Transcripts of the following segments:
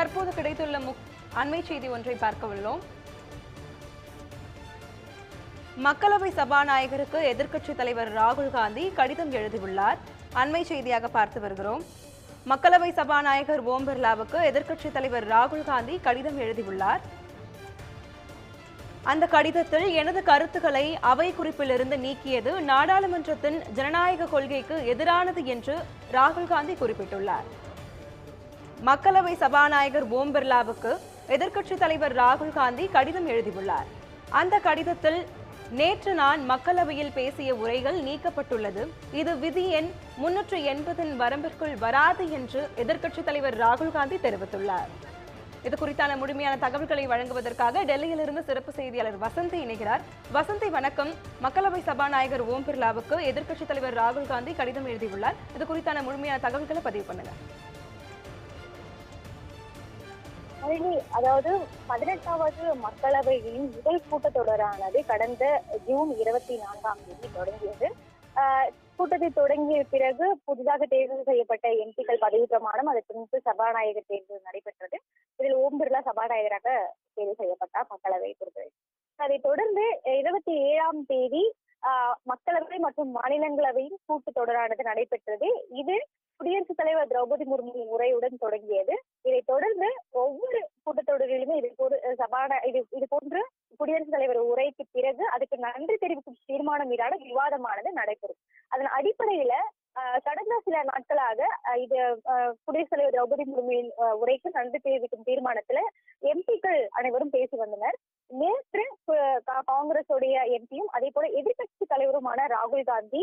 தற்போது கிடைத்துள்ள முக் அண்மை செய்தி ஒன்றை பார்க்க உள்ளோம் மக்களவை சபாநாயகருக்கு எதிர்க்கட்சித் தலைவர் ராகுல் காந்தி கடிதம் எழுதியுள்ளார். அண்மை செய்தியாக பார்த்து வருகிறோம். மக்களவை சபாநாயகர் ஓம் பிர்லாவுக்கு எதிர்க்கட்சித் தலைவர் ராகுல் காந்தி கடிதம் எழுதியுள்ளார். அந்த கடிதத்தில் எனது கருத்துக்களை அவை குறிப்பிலிருந்து நீக்கியது நாடாளுமன்றத்தின் ஜனநாயக கொள்கைக்கு எதிரானது என்று ராகுல் காந்தி குறிப்பிட்டுள்ளார். மக்களவை சபாநாயகர் ஓம் பிர்லாவுக்கு எதிர்க்கட்சித் தலைவர் ராகுல் காந்தி கடிதம் எழுதியுள்ளார். அந்த கடிதத்தில் நேற்று நான் மக்களவையில் பேசிய உரைகள் நீக்கப்பட்டுள்ளது. இது விதி எண் முன்னூற்று எண்பதின் வரம்பிற்குள் வராது என்று எதிர்க்கட்சித் தலைவர் ராகுல் காந்தி தெரிவித்துள்ளார். இது குறித்தான முழுமையான தகவல்களை வழங்குவதற்காக டெல்லியிலிருந்து சிறப்பு செய்தியாளர் வசந்தி இணைகிறார். வசந்தி வணக்கம். மக்களவை சபாநாயகர் ஓம் பிர்லாவுக்கு எதிர்க்கட்சித் தலைவர் ராகுல் காந்தி கடிதம் எழுதியுள்ளார். இது குறித்தான முழுமையான தகவல்களை பதிவு பண்ணுங்க. நளினி, அதாவது பதினெட்டாவது மக்களவையின் முதல் கூட்டத்தொடரானது கடந்த ஜூன் இருபத்தி நான்காம் தேதி தொடங்கியது. கூட்டத்தை தொடங்கிய பிறகு புதிதாக தேர்வு செய்யப்பட்ட எம்பிக்கள் பதவி பிரமாணம் அதற்கு முன்பு சபாநாயகர் தேர்வு நடைபெற்றது. இதில் ஓம் பிர்லா சபாநாயகராக தேர்வு செய்யப்பட்டார் மக்களவை பொறுத்தவரை. அதைத் தொடர்ந்து இருபத்தி ஏழாம் தேதி மக்களவை மற்றும் மாநிலங்களவையின் கூட்டத்தொடரானது நடைபெற்றது. இது குடியரசுத் தலைவர் திரௌபதி முர்மு உரையுடன் தொடங்கியது. இதைத் தொடர்ந்து ஒவ்வொரு கூட்டத்தொடரிலுமே இது சபான இது இது போன்று குடியரசுத் தலைவர் உரைக்கு பிறகு அதுக்கு நன்றி தெரிவிக்கும் தீர்மானம் மீதான விவாதமானது நடைபெறும். அதன் அடிப்படையில ஆஹ், கடந்த சில நாட்களாக இது குடியரசுத் தலைவர் திரௌபதி முர்முவின் உரைக்கு நன்றி தெரிவிக்கும் தீர்மானத்துல எம்பிக்கள் அனைவரும் பேசி வந்தனர். நேற்று காங்கிரஸுடைய எம்பியும் அதே போல எதிர்க்கட்சி தலைவருமான ராகுல் காந்தி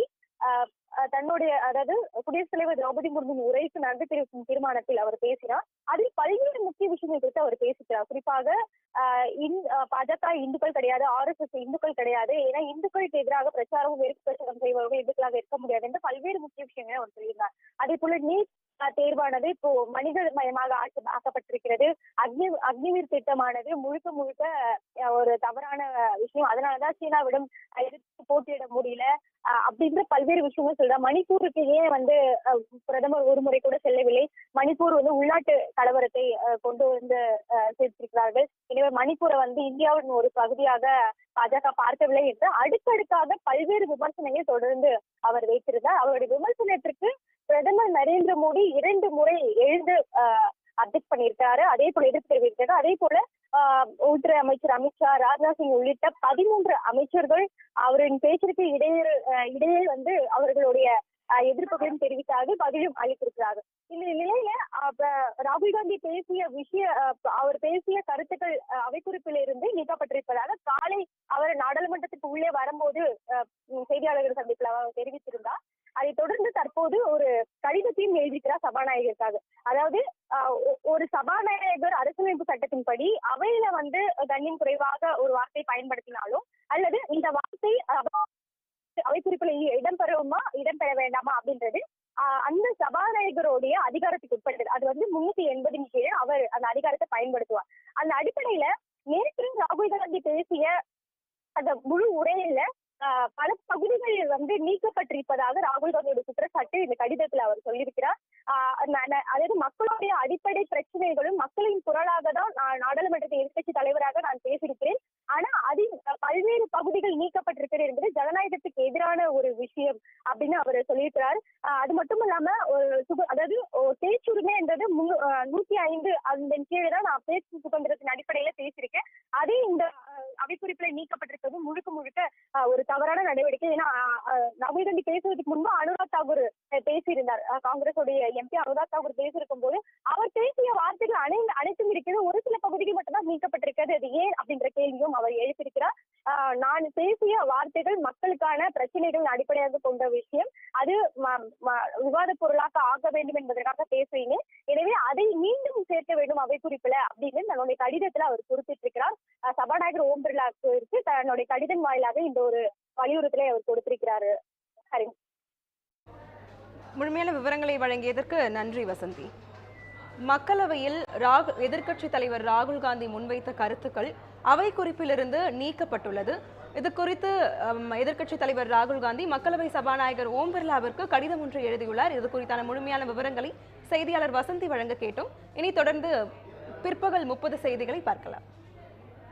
தன்னுடைய அதாவது குடியரசுத் தலைவர் திரௌபதி முர்முவின் உரைக்கு நன்றி தெரிவிக்கும் தீர்மானத்தில் அவர் பேசினார். அதில் பல்வேறு முக்கிய விஷயங்கள் குறித்து அவர் பேசுகிறார் குறிப்பாக ஆஹ் இந்- பாஜக இந்துக்கள் கிடையாது ஆர்எஸ்எஸ் இந்துக்கள் கிடையாது. ஏன்னா இந்துக்களுக்கு எதிராக பிரச்சாரமும் வெறுப்பு பிரச்சாரம் செய்வர்கள் இந்துக்களாக இருக்க முடியாது என்று பல்வேறு முக்கிய விஷயங்களை அவர் சொல்லியிருந்தார். அதே போல நீட் தேர்வானது இப்போ மனித மயமாக ஆக்க ஆக்கப்பட்டிருக்கிறது. அக்னி அக்னிவீர் திட்டமானது முழுக்க முழுக்க ஒரு தவறான விஷயம். அதனாலதான் சீனாவிடம் எதிர்த்து போட்டியிட முடியல. அப்படின்ற பல்வேறு விஷயங்கள் சொல்றாங்க. மணிப்பூருக்கு ஏன் வந்து பிரதமர் ஒரு முறை கூட செல்லவில்லை? மணிப்பூர் வந்து உள்நாட்டு கலவரத்தை கொண்டு வந்து சேர்த்திருக்கிறார்கள். எனவே மணிப்பூரை வந்து இந்தியாவின் ஒரு பகுதியாக பாஜக பார்க்கவில்லை என்று அடுக்கடுக்காக பல்வேறு விமர்சனங்களை தொடர்ந்து அவர் வைத்திருந்தார். அவருடைய விமர்சனத்திற்கு பிரதமர் நரேந்திர மோடி இரண்டு முறை எழுந்து அப்டேட் பண்ணியிருக்காரு. அதே போல எதிர்ப்பு தெரிவித்திருக்காரு. அதே போல உள்துறை அமைச்சர் அமித்ஷா ராஜ்நாத் சிங் உள்ளிட்ட பதிமூன்று அமைச்சர்கள் அவரின் பேச்சிற்கு இடையே இடையே வந்து அவர்களுடைய எதிர்ப்புகளையும் தெரிவித்தார்கள் பதிலும் அளித்திருக்கிறார்கள். இந்த நிலையில அப்ப ராகுல் காந்தி பேசிய விஷய அஹ் அவர் பேசிய கருத்துக்கள் அஹ் அவைக்குறிப்பில் இருந்து நீக்கப்பட்டிருப்பதாக காலை அவர் நாடாளுமன்றத்துக்கு உள்ளே வரும்போது செய்தியாளர்கள் சந்திப்பில் அவர் தெரிவித்திருந்தார். அதைத் தொடர்ந்து தற்போது ஒரு கடிதத்தையும் எழுதிக்கிறார் சபாநாயகருக்காக. அதாவது ஒரு சபாநாயகர் அரசமைப்பு சட்டத்தின்படி அவையில வந்து கண்ணியம் குறைவாக ஒரு வார்த்தை பயன்படுத்தினாலும் அல்லது இந்த வார்த்தை அவை குறிப்பில் இடம்பெறுமா இடம்பெற வேண்டாமா அப்படின்றது அந்த சபாநாயகருடைய அதிகாரத்துக்கு உட்பட்டது. அது வந்து முன்னூத்தி எண்பதின் கீழே அவர் அந்த அதிகாரத்தை பயன்படுத்துவார். அந்த அடிப்படையில நேற்று ராகுல் காந்தி பேசிய அந்த முழு உரையில பல பகுதிகள் வந்து நீக்கப்பட்டிருப்பதாக ராகுல் காந்தியோட குற்றச்சாட்டு இந்த கடிதத்துல அவர் சொல்லியிருக்கிறார். ஆஹ் அதாவது மக்களுடைய அடிப்படை பிரச்சனைகளும் மக்களின் குரலாக தான் நான் நாடாளுமன்றத்தை எதிர்க்கட்சி தலைவராக நான் பேசியிருக்கிறேன் ஆனா அதில் பல்வேறு பகுதிகள் நீக்கப்பட்டிருக்கிறது என்பது ஜனநாயகத்துக்கு எதிரான ஒரு விஷயம் அப்படின்னு அவர் சொல்லியிருக்கிறார் ஆஹ் அது மட்டும் இல்லாம ஒரு சுக அதாவது பேச்சுரிமைன்றது என்றது நூத்தி ஐந்து அந்த கீழே தான் நான் பேச்சு சுதந்திரத்தின் அடிப்படையில பேசியிருக்கேன். அதே இந்த அவைக்குறிப்புல நீக்கப்பட்டிருக்கிறது முழுக்க முழுக்க ஒரு தவறான நடவடிக்கை. ஏன்னா நவீன ஆஹ் ராகுல் காந்தி பேசுவதற்கு முன்பு அனுராக் தாகூர் பேசியிருந்தார். ஆஹ் காங்கிரஸுடைய எம்பி அனுராக் தாகூர் பேசியிருக்கும் போது அவர் பேசிய வார்த்தைகள் அனை அனைத்தும் இருக்கிறது. ஒரு சில பகுதிகள் மட்டும்தான் நீக்கப்பட்டிருக்கிறது. அது ஏன் அப்படின்ற கேள்வியும் அவர் எழுப்பியிருக்கிறார். ஆஹ் நான் பேசிய வார்த்தைகள் மக்களுக்கான பிரச்சனைகள் அடிப்படையாக கொண்ட விஷயம். அது விவாத பொருளாக ஆக வேண்டும் என்பதற்காக பேசுகிறேன் எனவே அதை மீண்டும் சேர்க்க வேண்டும் அவை குறிப்பில அப்படின்னு தன்னுடைய கடிதத்துல அவர் குறிப்பிட்டிருக்கிறார் இருக்கிறார் சபாநாயகர் ஓம் பிர்லாவுக்கு தன்னுடைய கடிதம் வாயிலாக இந்த ஒரு வலியுறுத்தலை அவர் கொடுத்திருக்கிறாரு. ஹரி. முழுமையான விவரங்களை வழங்கியதற்கு நன்றி வசந்தி. மக்களவையில் ராகு எதிர்க்கட்சி தலைவர் ராகுல் காந்தி முன்வைத்த கருத்துக்கள் அவை குறிப்பிலிருந்து நீக்கப்பட்டுள்ளது. இது குறித்து எதிர்க்கட்சி தலைவர் ராகுல் காந்தி மக்களவை சபாநாயகர் ஓம் பிர்லாவிற்கு கடிதம் ஒன்று எழுதியுள்ளார். இது குறித்தான முழுமையான விவரங்களை செய்தியாளர் வசந்தி வழங்க கேட்டோம். இனி தொடர்ந்து பிற்பகல் முப்பது செய்திகளை பார்க்கலாம்.